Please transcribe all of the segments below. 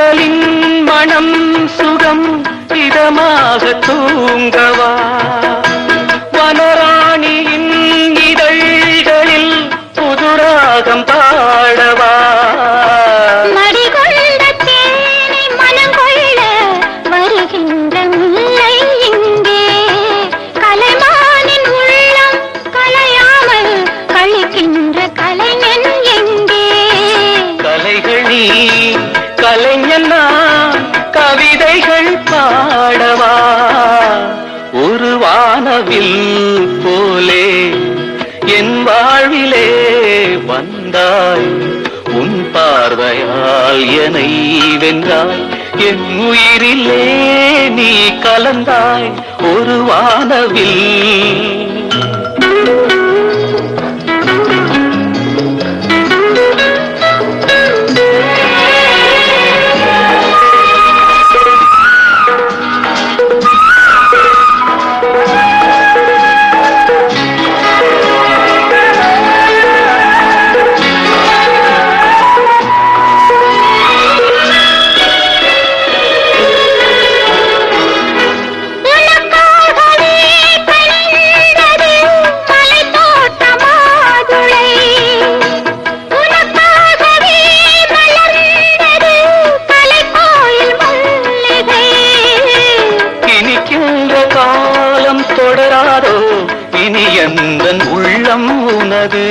மலர்கூந்தலின் மணம் சுகம் இதமாக தூங்கவா? வனராணியின் இதழ்களில் புதுராகம் பாடவா? மனம் கலைஞன் எங்கே. கலைகள் நீ வாழ்விலே வந்தாய் உன் பார்வையால் என்னை வென்றாய். என் உயிரிலே நீ கலந்தாய் ஒரு வானவில். எந்தன் உள்ளம் உனது?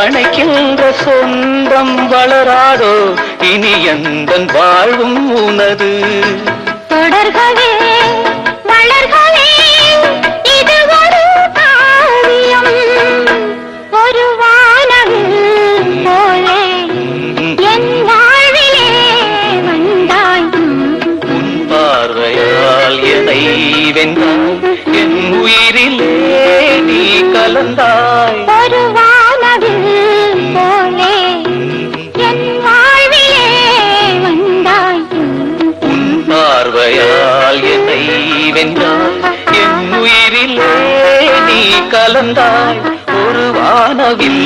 அணைக்கின்ற சொந்தம் வளராதோ? இனி எந்தன் வாழ்வும் உனது? தொடர்கவே வளர்கவே இது ஒரு காவியம். ஒரு போலே என் வாழ்விலே வந்தாய் உன் பார்வையால் என்னை வென்றாய் என் உயிரிலே கலந்தாய் ஒரு வானவில் போலே என் வாழ்விலே வந்தாய். உன் பார்வையால் என்னை வென்றாய். என் உயிரிலே நீ கலந்தாய். ஒரு வானவில்